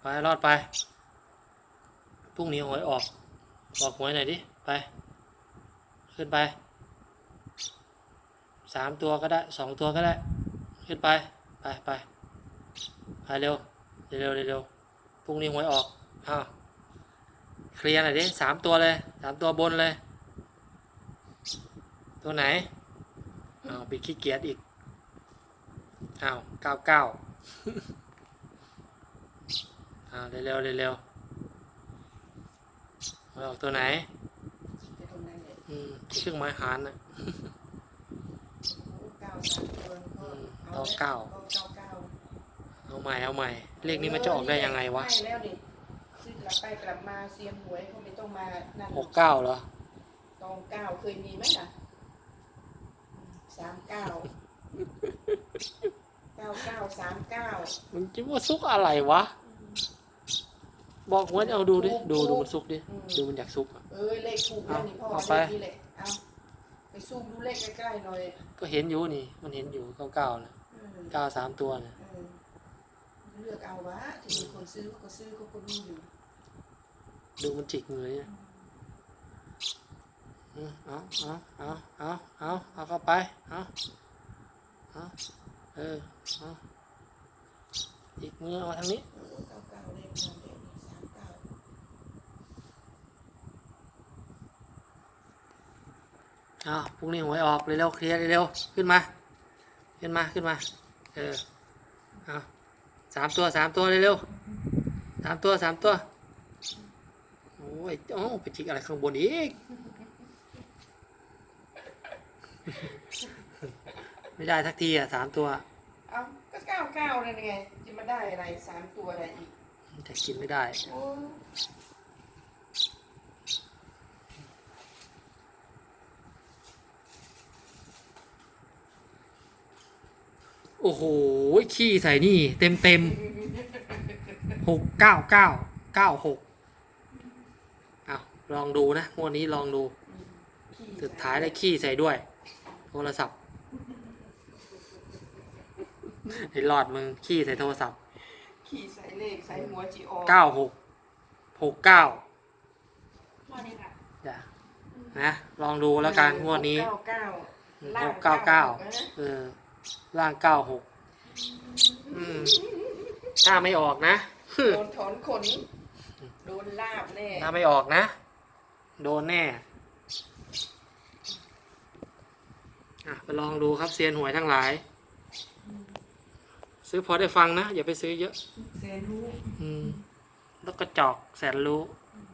ไปรอดไปพรุ่งนี้หวยออกบอกหวยหน่อยดิไป ขึ้นไปสามตัวก็ได้สองตัวก็ได้ ขึ้นไปไปไปไปเร็วเร็วเร็วเร็วพรุ่งนี้หวยออกอ้าวเคลียร์หน่อยดิสามตัวเลยสามตัวบนเลย ตัวไหนอ้าวปิดขี้เกียจอีกอ้าวเก้าเก้า อ้าวเร็วเร็วเร็วเร็วหวยออกตัวไหนไปตรงนั้นเลยอืมเครื่องไม้หารนะเก้าสามตัวก็เอาเก้าเก้าเก้าเอาใหม่เอาใหม่ เลขนี้มันจะออกได้ยังไงวะให้แล้วนี่ซื้อกลับไปกลับมาเซียมหวยเขาไม่ต้องมานั่นหกเก้าเหรอตองเก้าเคยมีไหมล่ะสามเก้าเก้าเก้าสามเก้ามันคิดว่าซุกอะไรวะ บอกหวยเอาดูดิ ดูดูมันซุกดิ ดูมันอยากซุกอะเอ้ยเลขถูกแล้วนี่พ่อเอาไปเลขนี้แหละเอาไปซูมดูเลขใกล้ๆหน่อยก็เห็นอยู่นี่ มันเห็นอยู่เก้าเก้านะอืมเก้าสามตัวนะเออเลือกเอาวะถึงมีคนซื้อเขาก็ซื้อเขาก็มีอยู่ดูมันจิกมือเลยเนี่ยอืมเอาเอาเอาเอาเอาเอาเข้าไป เอาเอาเออ เอาอีกมือเอามาทางนี้ เออเก้าเก้าเลขนั้นเลขนี้สามเก้า อ้าวพรุ่งนี้หวยออกเร็วๆเคลียร์เร็วๆขึ้นมา ขึ้นมาขึ้นมาเออเอาสามตัวสามตัวเร็วๆสามตัวสามตัวโอ้ยโอ้ไปจิกอะไรข้างบนอีกไม่ได้ทักทีอะสามตัวเอาก็เก้าเก้านั่นไงจะมาได้อะไรสามตัวอะไรอีกแต่กินไม่ได้ โอ้โอ้โห ขี้ใส่นี่ เต็มเต็มหกเก้าเก้าเก้าหกเอาลองดูนะงวดนี้ลองดูขี้สุดท้ายได้ขี้ใส่ด้วย โทรศัพท์ไอ้หลอดมึง ขี้ใส่โทรศัพท์ ขี้ใส่เลขใส่หัวจีออเก้าหกหกเก้าว่านี่ค่ะจ้ะนะ ลองดูแล้วกันงวดนี้เก้าเก้าหกเก้าเก้าเออ ล่างเก้าหกอืมถ้าไม่ออกนะโดนถอนขน โดนลาบแน่ ถ้าไม่ออกนะ โดนแน่อะไปลองดูครับเซียนหวยทั้งหลาย ซื้อพอได้ฟังนะ อย่าไปซื้อเยอะ เซนรู้ อืม แล้วก็จอกแสนรู้อ